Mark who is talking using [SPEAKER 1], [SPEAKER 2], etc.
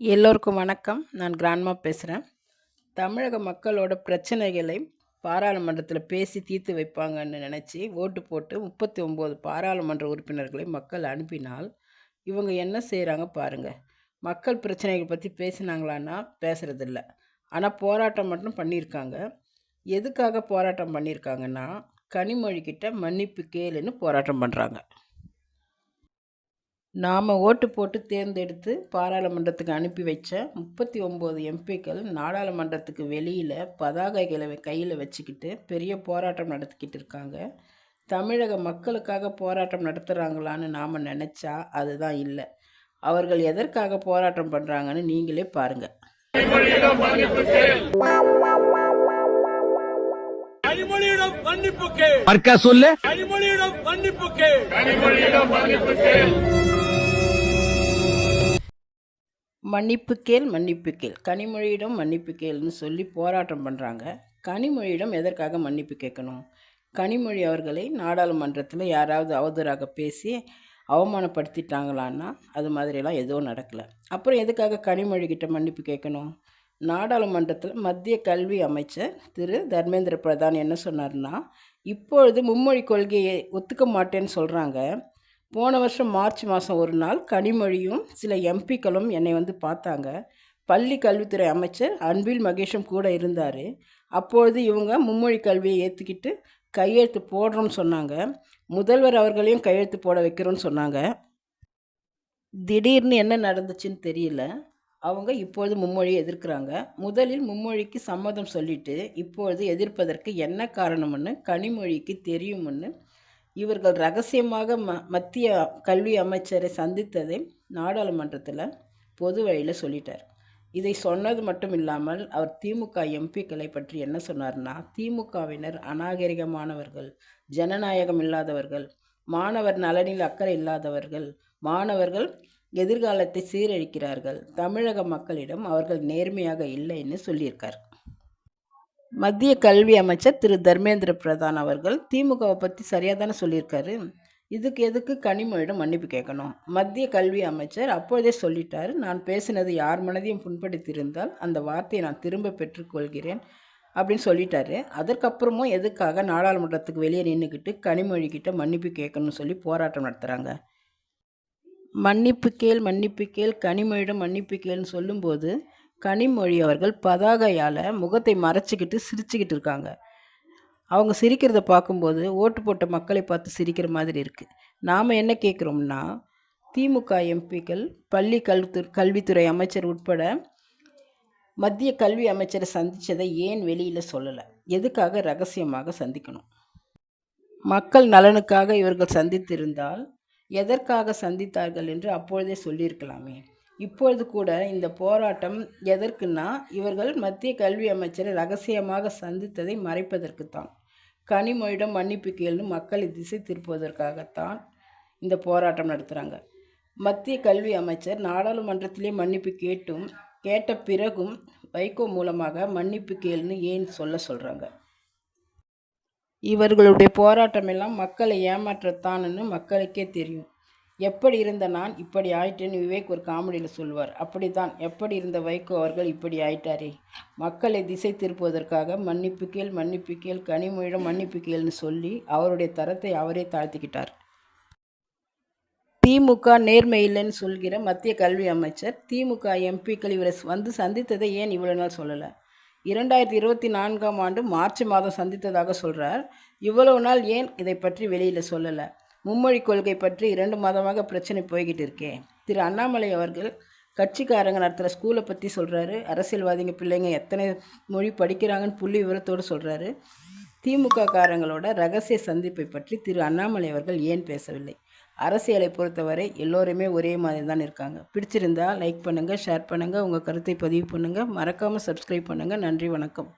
[SPEAKER 1] எல்லோருக்கும் வணக்கம். நான் கிராண்ட்மா பேசுகிறேன் தமிழக மக்களோட பிரச்சனைகளை பாராளுமன்றத்தில் பேசி தீர்த்து வைப்பாங்கன்னு நினச்சி ஓட்டு போட்டு முப்பத்தி ஒம்பது பாராளுமன்ற உறுப்பினர்களை மக்கள் அனுப்பினால் இவங்க என்ன செய்கிறாங்க பாருங்கள் மக்கள் பிரச்சனைகள் பற்றி பேசினாங்களான்னா பேசுகிறதில்ல ஆனால் போராட்டம் மட்டும் பண்ணியிருக்காங்க. எதுக்காக போராட்டம் பண்ணியிருக்காங்கன்னா கனிமொழிக்கிட்ட மன்னிப்பு கேளுன்னு போராட்டம் பண்ணுறாங்க நாம் ஓட்டு போட்டு தேர்ந்தெடுத்து பாராளுமன்றத்துக்கு அனுப்பி வச்ச முப்பத்தி ஒம்பது எம்பிக்கள் நாடாளுமன்றத்துக்கு வெளியில் பதாகைகளை கையில் வச்சுக்கிட்டு பெரிய போராட்டம் நடத்திக்கிட்டு இருக்காங்க. தமிழக மக்களுக்காக போராட்டம் நடத்துகிறாங்களான்னு நாம் நினச்சா அதுதான் இல்லை. அவர்கள் எதற்காக போராட்டம் பண்ணுறாங்கன்னு நீங்களே பாருங்கள்
[SPEAKER 2] கனிமொழியிடம் மன்னிப்பு கேள்.
[SPEAKER 3] சொல்லு.
[SPEAKER 2] கனிமொழியிடம் மன்னிப்பு கேள்.
[SPEAKER 1] மன்னிப்பு கேள். மன்னிப்பு கேள் மன்னிப்பு கேள். கனிமொழியிடம் மன்னிப்பு கேள்னு சொல்லி போராட்டம் பண்ணுறாங்க கனிமொழியிடம் எதற்காக மன்னிப்பு கேட்கணும்? கனிமொழி அவர்களை நாடாளுமன்றத்தில் யாராவது அவதூறாக பேசி அவமானப்படுத்திட்டாங்களான்னா அது மாதிரியெல்லாம் எதுவும் நடக்கலை. அப்புறம் எதுக்காக கனிமொழி கிட்ட மன்னிப்பு கேட்கணும்? நாடாளுமன்றத்தில் மத்திய கல்வி அமைச்சர் திரு. தர்மேந்திர பிரதான் என்ன சொன்னார்னா இப்பொழுது மும்மொழி கொள்கையை ஒத்துக்க மாட்டேன்னு சொல்கிறாங்க போன வருஷம் மார்ச் மாதம் ஒரு நாள் கனிமொழியும் சில எம்பிக்களும் என்னை வந்து பார்த்தாங்க. பள்ளி கல்வித்துறை அமைச்சர் அன்பில் மகேஷும் கூட இருந்தார். அப்பொழுது இவங்க மும்மொழி கல்வியை ஏற்றுக்கிட்டு கையெழுத்து போடுறோம்னு சொன்னாங்க. முதல்வர் அவர்களையும் கையெழுத்து போட வைக்கிறோன்னு சொன்னாங்க. திடீர்னு என்ன நடந்துச்சுன்னு தெரியல. அவங்க இப்பொழுது மும்மொழியை எதிர்க்கிறாங்க. முதலில் மும்மொழிக்கு சம்மதம் சொல்லிட்டு இப்பொழுது எதிர்ப்பதற்கு என்ன காரணம்னு கனிமொழிக்கு தெரியும்னு இவர்கள் ரகசியமாக ம மத்திய கல்வி அமைச்சரை சந்தித்ததை நாடாளுமன்றத்தில் பொது வழியில் சொல்லிட்டார். இதை சொன்னது மட்டும் இல்லாமல் அவர் திமுக எம்பிக்களை பற்றி என்ன சொன்னார்னா திமுகவினர் அநாகரிகமானவர்கள் ஜனநாயகம் இல்லாதவர்கள் மாணவர் நலனில் அக்கறை இல்லாதவர்கள் மாணவர்கள் எதிர்காலத்தை சீரழிக்கிறார்கள் தமிழக மக்களிடம் அவர்கள் நேர்மையாக இல்லைன்னு சொல்லியிருக்கார். மத்திய கல்வி அமைச்சர் திரு. தர்மேந்திர பிரதான் அவர்கள் திமுகவை பற்றி சரியாக தானே சொல்லியிருக்காரு. இதுக்கு எதுக்கு கனிமொழியிடம் மன்னிப்பு கேட்கணும்? மத்திய கல்வி அமைச்சர் அப்பொழுதே சொல்லிட்டார். நான் பேசினது யார் மனதையும் புண்படுத்தியிருந்தால் அந்த வார்த்தையை நான் திரும்ப பெற்றுக்கொள்கிறேன் அப்படின்னு சொல்லிட்டாரு. அதற்கப்புறமும் எதுக்காக நாடாளுமன்றத்துக்கு வெளியே நின்றுக்கிட்டு கனிமொழிக்கிட்ட மன்னிப்பு கேட்கணும்னு சொல்லி போராட்டம் நடத்துகிறாங்க மன்னிப்பு கேள் மன்னிப்பு கேள் கனிமொழியிடம் மன்னிப்பு கேள்னு சொல்லும்போது கனிமொழி அவர்கள் பதாகையால் முகத்தை மறைச்சிக்கிட்டு சிரிச்சுக்கிட்டு இருக்காங்க. அவங்க சிரிக்கிறத பார்க்கும்போது ஓட்டு போட்ட மக்களை பார்த்து சிரிக்கிற மாதிரி இருக்குது நாம் என்ன கேட்குறோம்னா திமுக எம்பிக்கள் பள்ளி கல்வித்துறை கல்வித்துறை அமைச்சர் உட்பட மத்திய கல்வி அமைச்சரை சந்தித்ததை ஏன் வெளியில் சொல்லலை? எதுக்காக ரகசியமாக சந்திக்கணும்? மக்கள் நலனுக்காக இவர்கள் சந்தித்திருந்தால் எதற்காக சந்தித்தார்கள் என்று அப்பொழுதே சொல்லியிருக்கலாமே. இப்பொழுது கூட இந்த போராட்டம் எதற்குன்னா இவர்கள் மத்திய கல்வி அமைச்சரை ரகசியமாக சந்தித்ததை மறைப்பதற்குத்தான். கனிமொழியிடம் மன்னிப்பு கேள்னு மக்களை திசை திருப்புவதற்காகத்தான் இந்த போராட்டம் நடத்துகிறாங்க மத்திய கல்வி அமைச்சர் நாடாளுமன்றத்திலே மன்னிப்பு கேட்டும் கேட்ட பிறகும் வைகோ மூலமாக மன்னிப்பு கேள்னு ஏன் சொல்ல சொல்கிறாங்க இவர்களுடைய போராட்டமெல்லாம் மக்களை ஏமாற்றத்தான்னு மக்களுக்கே தெரியும். எப்படி இருந்த நான் இப்படி ஆயிட்டேன்னு விவேக் ஒரு காமெடியில் சொல்வார். அப்படித்தான். எப்படி இருந்த வைகோ அவர்கள் இப்படி ஆயிட்டாரே? மக்களை திசை திருப்புவதற்காக மன்னிப்பு கேள் மன்னிப்பு கேள் கனிமொழியிடம் மன்னிப்பு கேள்னு சொல்லி அவருடைய தரத்தை அவரே தாழ்த்திக்கிட்டார். திமுக நேர்மை இல்லைன்னு சொல்கிற மத்திய கல்வி அமைச்சர் திமுக எம்பிக்கள் இவரை வந்து சந்தித்ததை ஏன் இவ்வளோ நாள் சொல்லலை? இரண்டாயிரத்தி இருபத்தி நான்காம் ஆண்டு மார்ச் மாதம் சந்தித்ததாக சொல்கிறார் இவ்வளவு நாள் ஏன் இதை பற்றி வெளியில் சொல்லலை? மும்மொழி கொள்கை பற்றி இரண்டு மாதமாக பிரச்சனை போய்கிட்டு இருக்கே திரு அண்ணாமலை அவர்கள் கட்சிக்காரங்க நடத்துகிற ஸ்கூலை பற்றி சொல்கிறாரு அரசியல்வாதிங்க பிள்ளைங்க எத்தனை மொழி படிக்கிறாங்கன்னு புள்ளி விவரத்தோடு சொல்கிறாரு திமுக காரங்களோட ரகசிய சந்திப்பை பற்றி திரு அண்ணாமலை அவர்கள் ஏன் பேசவில்லை? அரசியலை பொறுத்தவரை எல்லோருமே ஒரே மாதிரி தான் இருக்காங்க. பிடிச்சிருந்தா லைக் பண்ணுங்கள் ஷேர் பண்ணுங்கள் உங்கள் கருத்தை பதிவு பண்ணுங்கள் மறக்காமல் சப்ஸ்கிரைப் பண்ணுங்கள் நன்றி வணக்கம்.